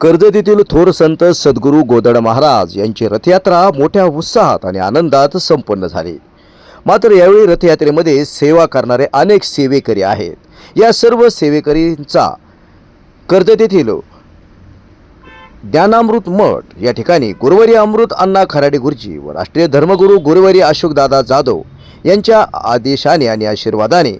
कर्जत येथील थोर संत सद्गुरू गोदड महाराज यांची रथयात्रा मोठ्या उत्साहात आणि आनंदात संपन्न झाली. मात्र यावेळी रथयात्रेमध्ये सेवा करणारे अनेक सेवेकरी आहेत. या सर्व सेवेकरींचा कर्जत येथील ज्ञानामृत मठ या ठिकाणी गुरुवारी अमृत अण्णा खराडे गुरुजी व राष्ट्रीय धर्मगुरू गुरुवारी अशोकदादा जाधव यांच्या आदेशाने आणि आशीर्वादाने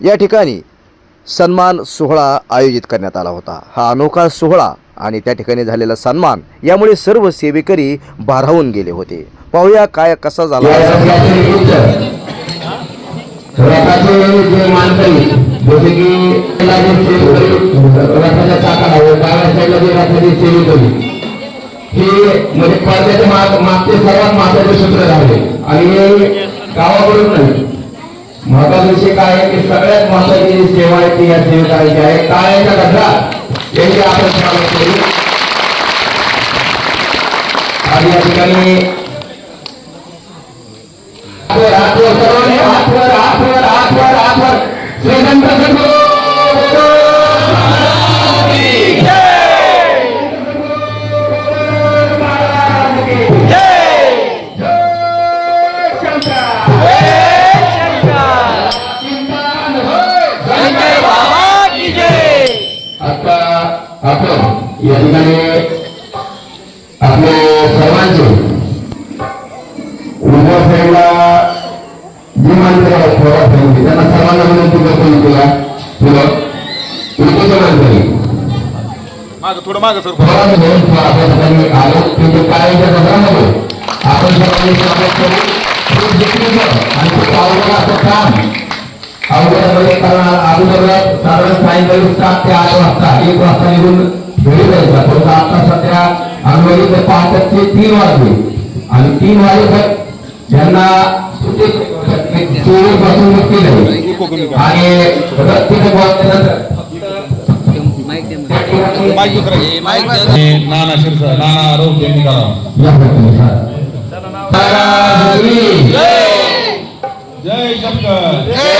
या ठिकाणी सन्मान सोहळा आयोजित करण्यात आला होता. हा अनोखा सोहळा आणि त्या ठिकाणी झालेला सन्मान यामुळे सर्व सेवेकरी भारावून गेले होते. पाहूया काय कसा झाला? हे म्हणजे पडद्याच्या मागचे सर्वात महत्त्वाचे सूत्र झाले. आणि गावाकडून नाही महत्त्वाचा विषय काय आहे की सगळ्यात महत्वाची जी सेवा आहे ती या सेवेकरांची आहे. काळ्याच्या गजरात यांची आपण आणि या ठिकाणी आपण या ठिकाणी आपले सर्वांचे उजव्या साईडला जी माणसं आहेत थोड्या साईडची त्यांना सर्वांना विनंती करतो मी तुला. तुला थोडं मागं सर. थोडा आलो तिथे काय आपण सर्वांनी स्वागत करू. आणि असं काम. अवघडमध्ये करणार अगोदर साधारण सायंकाळी सात ते आठ वाजता एक वाजता निघून घरी जायचा परंतु आता सध्या अंगवली ते पहाटेचे तीन वाजले आणि तीन वाजेपर्यंत ज्यांना चोवीस पासून मुक्ती झाली आणि रत्तीने पोहोचल्यानंतर माईक दुसरा नाना शिरसा नाना आरोप यांनी करावा या प्रकारे जय शंकर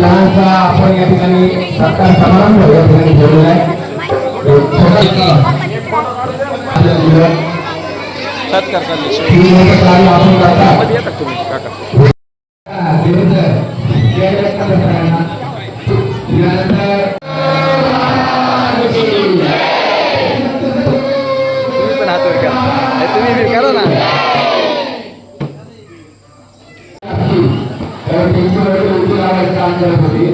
लहानसा आपण या ठिकाणी सत्कार समारंभ या ठिकाणी ठेवलेला आहे. एक छोटा आपल्या जीवनात सत्कार करत होते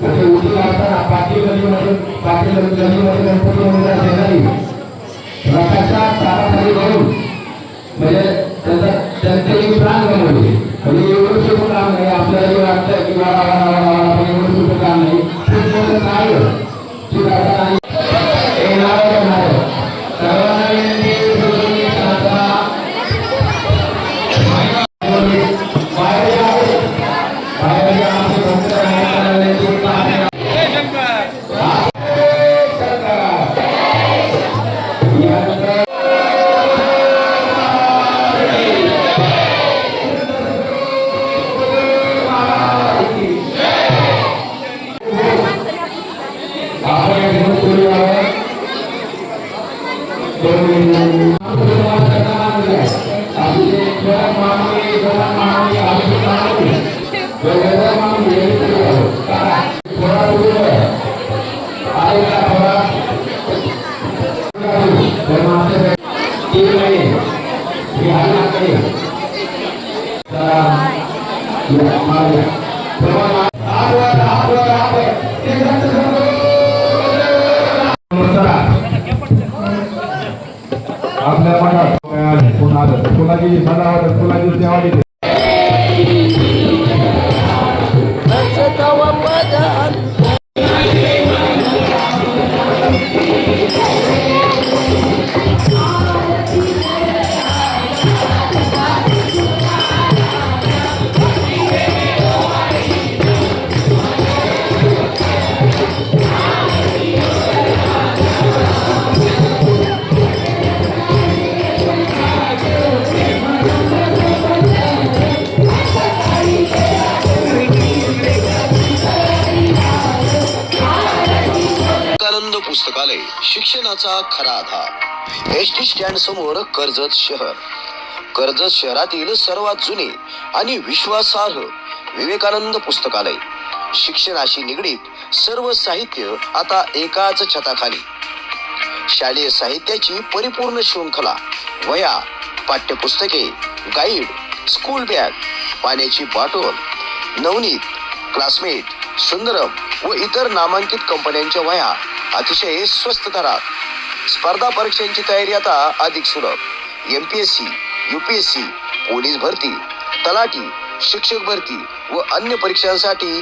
तर ते उंची असताना पाटील गलीमध्ये पाटील गलीमध्ये गणपती मंदिरात शेजारी रथाच्या चाकाखाली जाऊन म्हणजे, म्हणजे त्यांचा त्यांचे प्राण गमवले म्हणजे एवढं सोपं काम नाही आपल्याला हे वाटतं की बाबा बाबा एवढं सोपं काम नाही. नारळ सुधारता नाही. हे नारळ नारळ सर्वांना आपल्या मठात पुन्हा फुलाची सजावट फुलाची पुस्तकालय शिक्षणाचा खरा आधार. एस टी स्टँड समोर कर्जत शहर. कर्जत शहरातील सर्वात जुने आणि विश्वासार्ह विवेकानंद पुस्तकालय. शिक्षणाशी निगडीत सर्व साहित्य आता एकाच छताखाली. शालेय साहित्याची परिपूर्ण शृंखला वया पाठ्यपुस्तके गाईड स्कूल बॅग पाण्याची बॉटल नवनीत क्लासमेट सुंदरम व इतर नामांकित कंपन्यांच्या वया अतिशय स्वस्त दरात स्पर्धा परीक्षांची तयारी आता अधिक सुलभ. M P S C U P S C police भरती तलाठी शिक्षक भरती व अन्य परीक्षांसाठी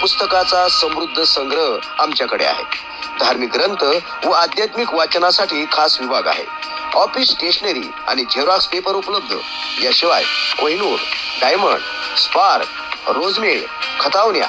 पुस्तकाचा समृद्ध संग्रह आमच्याकडे आहे. धार्मिक ग्रंथ व आध्यात्मिक वाचनासाठी खास विभाग आहे. ऑफिस स्टेशनरी आणि झेरॉक्स पेपर उपलब्ध. याशिवाय कोहिनूर डायमंड स्पार्क रोजमेड खतावण्या